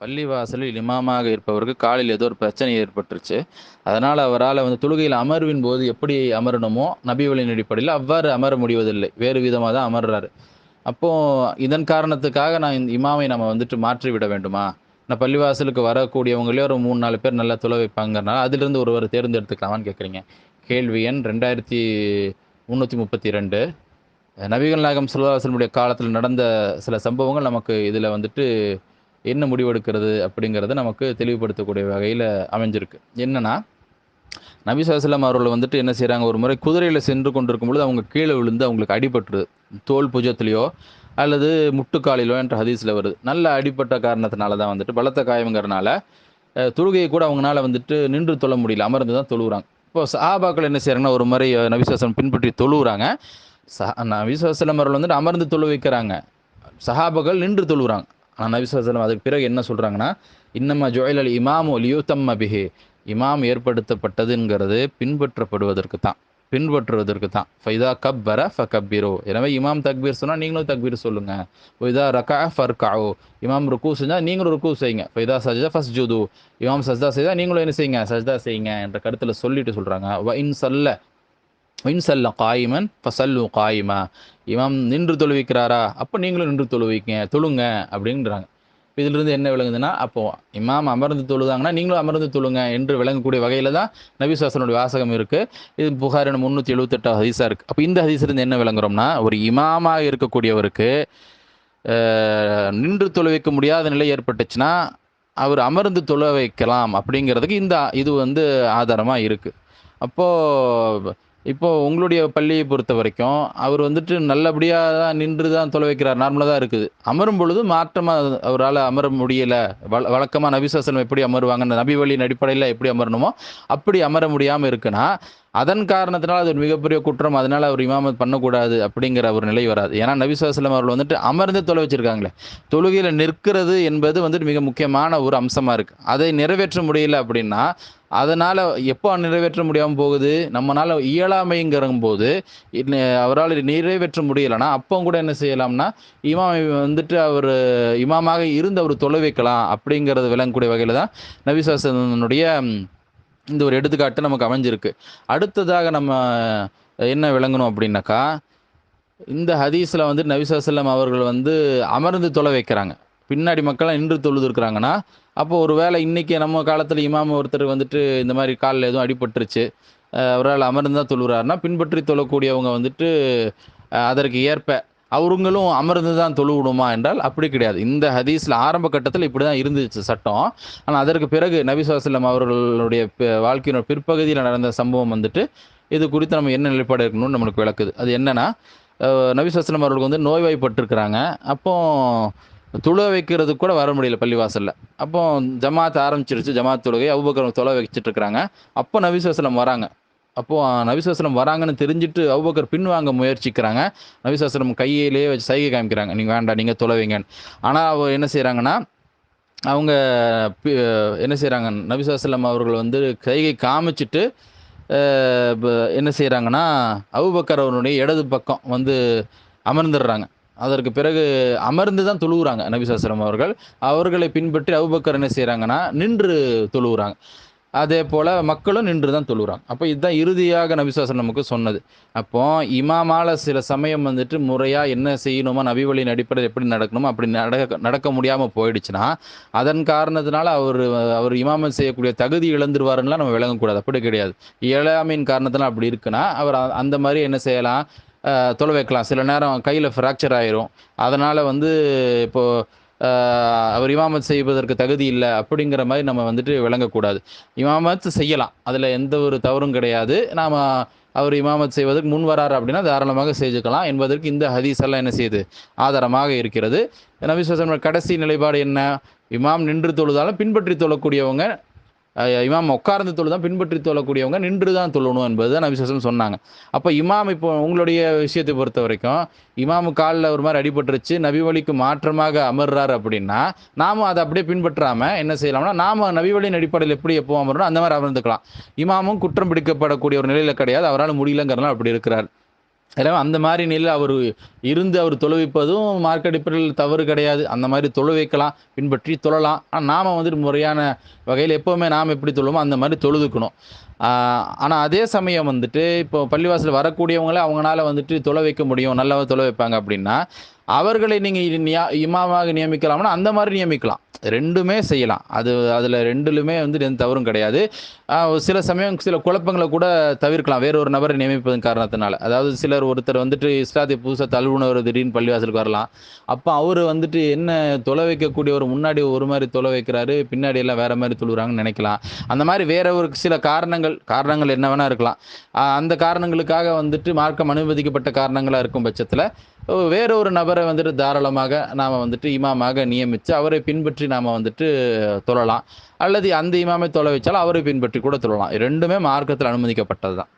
பள்ளிவாசலில் இமாமாக இருப்பவருக்கு காலில் ஏதோ ஒரு பிரச்சனை ஏற்பட்டுருச்சு. அதனால் அவரால் வந்து தொழுகையில் அமர்வின் போது எப்படி அமரணுமோ நபி அடிப்படையில் அவ்வாறு அமர முடிவதில்லை. வேறு விதமாக தான் அமர்றாரு. அப்போது இதன் காரணத்துக்காக நான் இந்த இமாமை நம்ம வந்துட்டு மாற்றி விட வேண்டுமா? நான் பள்ளிவாசலுக்கு வரக்கூடியவங்களே ஒரு மூணு நாலு பேர் நல்லா தொலை வைப்பாங்கறனால அதிலிருந்து ஒருவர் தேர்ந்தெடுத்துக்கலாமான்னு கேட்குறீங்க. கேள்வி எண் ரெண்டாயிரத்தி முந்நூற்றி முப்பத்தி ரெண்டு நபிகள் நாயகம் சுல்லாசனுடைய காலத்தில் நடந்த சில சம்பவங்கள் நமக்கு இதில் வந்துட்டு என்ன முடிவெடுக்கிறது அப்படிங்கிறத நமக்கு தெளிவுபடுத்தக்கூடிய வகையில் அமைஞ்சிருக்கு. என்னன்னா நபி சாஸ்லாம் அவர்கள் வந்துட்டு என்ன செய்கிறாங்க ஒரு முறை குதிரையில் சென்று கொண்டிருக்கும் பொழுது அவங்க கீழே விழுந்து அவங்களுக்கு அடிபட்டுருது. தோல் புஜத்திலேயோ அல்லது முட்டுக்காலிலோ என்ற ஹதீஸில் வருது. நல்ல அடிப்பட்ட காரணத்தினால தான் வந்துட்டு பலத்த காயங்கிறனால தொழுகையை கூட அவங்களால வந்துட்டு நின்று தொழ முடியல. அமர்ந்து தான் தொழுகிறாங்க இப்போ சஹாபாக்கள் என்ன செய்கிறாங்கன்னா ஒரு முறை அஹ், பின்பற்றி தொழுகிறாங்க சஹ நபி அவர்கள் வந்துட்டு அமர்ந்து தொழு வைக்கிறாங்க சஹாபாக்கள் நின்று தொழுகிறாங்க ஆனால் நபி அதுக்கு பிறகு என்ன சொல்கிறாங்கன்னா இன்னம்மா ஜோயல் அல் இமாம் ஒலியூத்தம் அபிஹே இமாம் ஏற்படுத்தப்பட்டதுங்கிறது பின்பற்றப்படுவதற்கு தான் பின்பற்றுவதற்கு தான். ஃபைதா கப் வர ஃப கப்பீரோ எனவே இமாம் தக்பீர் சொன்னால் நீங்களும் தக்பீர் சொல்லுங்கள் ஃபைதா ரகா ஃபர்காவோ இமாம் ருக்கு செஞ்சால் நீங்களும் ருக்கு செய்யுங்க. ஃபைதா சஜா ஃபஸ்ட் ஜூது இமாம் சஜ்தா செய்தால் நீங்களும் என்ன செய்யுங்க? சஜ்தா செய்யுங்க என்ற கருத்தில் சொல்லிட்டு சொல்கிறாங்க வ இன் சல்ல இன் காயிமன் ஃபசல்லு காயிமா இமாம் நின்று தொழுவிக்கிறாரா? அப்போ நீங்களும் நின்று தொழுவிங்க தொழுங்க அப்படின்றாங்க. இதிலிருந்து என்ன விளங்குதுன்னா அப்போ இமாம் அமர்ந்து தொழுதாங்கன்னா நீங்களும் அமர்ந்து தொழுங்க என்று விளங்கக்கூடிய வகையில் தான் நபிசாசனுடைய வாசகம் இருக்குது இது புகாரின் முந்நூற்றி எழுபத்தெட்டு ஹதீஸாக இருக்குது அப்போ இந்த ஹதீஸ்லேருந்து என்ன விளங்குறோம்னா ஒரு இமாமாக இருக்கக்கூடியவருக்கு நின்று தொழுவிக்க முடியாத நிலை ஏற்பட்டுச்சுன்னா அவர் அமர்ந்து தொழ வைக்கலாம் அப்படிங்கிறதுக்கு இந்த இது வந்து ஆதாரமாக இருக்குது அப்போது இப்போ உங்களுடைய பள்ளியை பொறுத்த வரைக்கும் அவர் வந்துட்டு நல்லபடியாக தான் நின்று தான் தொலை வைக்கிறார். நார்மலாக தான் இருக்குது. அமரும் பொழுது மாற்றமாக அவரால் அமர முடியல. வழ வழக்கமாக நபிசாசனம் எப்படி அமருவாங்க அந்த நபி வழியின் அடிப்படையில் எப்படி அமரணுமோ அப்படி அமர முடியாமல் இருக்குன்னா அதன் காரணத்தினால் அது ஒரு மிகப்பெரிய குற்றம். அதனால் அவர் இமாமத் பண்ணக்கூடாது அப்படிங்கிற ஒரு நிலை வராது. ஏன்னா நபிசாஸ்லம் அவர்கள் வந்துட்டு அமர்ந்து தொலை வச்சிருக்காங்களே. தொழுகையில் நிற்கிறது என்பது வந்துட்டு மிக முக்கியமான ஒரு அம்சமாக இருக்குது அதை நிறைவேற்ற முடியல அப்படின்னா அதனால் எப்போ நிறைவேற்ற முடியாமல் போகுது? நம்மளால் இயலாமைங்கிற போது அவரால் நிறைவேற்ற முடியலைன்னா அப்போ கூட என்ன செய்யலாம்னா இமாமை வந்துட்டு அவர் இமாமாக இருந்து அவர் தொலை வைக்கலாம் அப்படிங்கிறது விளங்கக்கூடிய வகையில் தான் நபிசாசனுடைய இந்த ஒரு எடுத்துக்காட்டு நமக்கு அமைஞ்சிருக்கு. அடுத்ததாக நம்ம என்ன விளங்கணும் அப்படின்னாக்கா இந்த ஹதீஸில் வந்து நபிசாசல்லம் அவர்கள் வந்து அமர்ந்து தொலை வைக்கிறாங்க. பின்னாடி மக்கள்லாம் நின்று தொழுதுருக்குறாங்கன்னா அப்போ ஒரு வேளை இன்றைக்கி நம்ம காலத்தில் இமாம் ஒருத்தர் வந்துட்டு இந்த மாதிரி காலில் எதுவும் அடிபட்டுருச்சு அவரால் அமர்ந்து தான் தொழுகிறாருன்னா பின்பற்றி தொழக்கூடியவங்க வந்துட்டு அதற்கு ஏற்ப அவருங்களும் அமர்ந்து தான் தொழுவிடுமா என்றால் அப்படி கிடையாது. இந்த ஹதீஸில் ஆரம்ப கட்டத்தில் இப்படி தான் இருந்துச்சு சட்டம். ஆனால் அதற்கு பிறகு நபிசுவாசல்லம் அவர்களுடைய வாழ்க்கையினோட பிற்பகுதியில் நடந்த சம்பவம் வந்துட்டு இது குறித்து நம்ம என்ன நிலைப்பாடு இருக்கணும்னு நம்மளுக்கு விளக்குது. அது என்னன்னா நபிசுவாசலம் அவர்களுக்கு வந்து நோய்வாய்ப்பட்டிருக்கிறாங்க. அப்போ துள வைக்கிறதுக்கு கூட வர முடியல பள்ளிவாசலில். அப்போ ஜமாத் ஆரம்பிச்சிருச்சு. ஜமாத் தொழுகை. அவுபக்கரம் தொலை வச்சுட்டு இருக்கிறாங்க. அப்போ நபிசுவாசலம் வராங்க. அப்போ நபிசுவாசலம் வராங்கன்னு தெரிஞ்சுட்டு அவுபக்கர் பின்வாங்க முயற்சிக்கிறாங்க. நபிசுவாசலம் கையிலேயே வச்சு சைகை காமிக்கிறாங்க. நீங்கள் வேண்டாம் நீங்கள் தொலைவீங்கன்னு. ஆனால் அவ என்ன செய்கிறாங்கன்னா அவங்க பி- என்ன செய்கிறாங்க நபிசுவாசலம் அவர்கள் வந்து கைகை காமிச்சிட்டு என்ன செய்கிறாங்கன்னா அவுபக்கர் அவருடைய இடது பக்கம் வந்து அமர்ந்துடுறாங்க. அதற்கு பிறகு அமர்ந்து தான் தொழுகிறாங்க நபிசாஸ்திரம் அவர்கள். அவர்களை பின்பற்றி அவுபக்கர் என்ன செய்கிறாங்கன்னா நின்று தொழுகிறாங்க அதே போல் மக்களும் நின்று தான் தொழுகிறாங்க அப்போ இதுதான் இறுதியாக நபிசாசன் நமக்கு சொன்னது. அப்போ இமாமால சில சமயம் வந்துட்டு முறையாக என்ன செய்யணுமோ நபிவழியின் அடிப்படையில் எப்படி நடக்கணுமோ அப்படி நடக்க நடக்க முடியாமல் போயிடுச்சுன்னா அதன் காரணத்தினால அவர் அவர் இமாமல் செய்யக்கூடிய தகுதி இழந்துருவாருன்னா நம்ம விளங்கக்கூடாது. அப்படி கிடையாது. இயலாமையின் காரணத்தினால் அப்படி இருக்குன்னா அவர் அந்த மாதிரி என்ன செய்யலாம் தொலை வைக்கலாம். சில நேரம் கையில் ஃப்ராக்சர் ஆயிரும். அதனால் வந்து இப்போது அவர் இமாமத் செய்வதற்கு தகுதி இல்லை அப்படிங்கிற மாதிரி நம்ம வந்துட்டு விளங்கக்கூடாது. இமாமத் செய்யலாம். அதில் எந்த ஒரு தவறும் கிடையாது. நாம் அவர் இமாமத் செய்வதற்கு முன் வராரு அப்படின்னா தாராளமாக செஞ்சுக்கலாம் என்பதற்கு இந்த ஹதீஸ் எல்லாம் என்ன செய்யுது? ஆதாரமாக இருக்கிறது. நபிசுவசம் கடைசி நிலைப்பாடு என்ன? இமாம் நின்று தொழுதாலும் பின்பற்றி தொழக்கூடியவங்க இமாம் உட்கார்ந்து தொழுதான் பின்பற்றி தொழக்கூடியவங்க நின்று தான் தொழணும் என்பது தான் விசேஷம் சொன்னாங்க. அப்போ இமாம் இப்போ உங்களுடைய விஷயத்தை பொறுத்த வரைக்கும் இமாமு காலில் ஒரு மாதிரி அடிபட்டுருச்சு நபி வழிக்கு மாற்றமாக அமர்றாரு அப்படின்னா நாமும் அதை அப்படியே பின்பற்றாமல் என்ன செய்யலாம்னா நாம நபி வழியின் அடிப்படையில் எப்படி எப்போ அமரணும் அந்த மாதிரி அமர்ந்துக்கலாம். இமாமும் குற்றம் பிடிக்கப்படக்கூடிய ஒரு நிலையில் கிடையாது அவரால் முடியலங்கிறனால அப்படி இருக்கிறார். எனவே அந்த மாதிரி நிலையில் அவர் இருந்து அவர் தொழுவிப்பதும் மார்க் தவறு கிடையாது. அந்த மாதிரி தொழு வைக்கலாம் பின்பற்றி தொழலாம். ஆனால் நாம் வந்துட்டு முறையான வகையில் எப்போவுமே நாம் எப்படி தொழுவோமோ அந்த மாதிரி தொழுதுக்கணும். ஆனால் அதே சமயம் வந்துட்டு இப்போ பள்ளிவாசல் வரக்கூடியவங்கள அவங்களால வந்துட்டு தொலை வைக்க முடியும். நல்லா தொலை வைப்பாங்க அப்படின்னா அவர்களை நீங்கள் இமாமாக நியமிக்கலாம்னா அந்த மாதிரி நியமிக்கலாம். ரெண்டுமே செய்யலாம். அது அதில் ரெண்டுலுமே வந்து எந்த தவறும் கிடையாது. சில சமயம் சில குழப்பங்களை கூட தவிர்க்கலாம். வேற ஒரு நபரை நியமிப்பதன் காரணத்தினால. அதாவது சிலர் ஒருத்தர் வந்துட்டு இஸ்லாத்தை புதுசாக தழுவுனவர் திடீர்னு பள்ளிவாசலுக்கு வரலாம். அப்போ அவர் வந்துட்டு என்ன தொலை வைக்கக்கூடியவர் முன்னாடி ஒரு மாதிரி தொலை வைக்கிறாரு பின்னாடி எல்லாம் வேற மாதிரி தொழுகிறாங்கன்னு நினைக்கலாம். அந்த மாதிரி வேற ஒரு சில காரணங்கள் காரணங்கள் என்ன வேணா இருக்கலாம். அந்த காரணங்களுக்காக வந்துட்டு மார்க்கம் அனுமதிக்கப்பட்ட காரணங்களாக இருக்கும் பட்சத்தில் வேறொரு நபரை வந்துட்டு தாராளமாக நாம் வந்துட்டு இமாமாக நியமித்து அவரை பின்பற்றி நாம் வந்துட்டு தொழலாம். அல்லது அந்த இமாமை தொலை வச்சாலும் அவரை பின்பற்றி கூட தொழலாம். ரெண்டுமே மார்க்கத்தில் அனுமதிக்கப்பட்டது தான்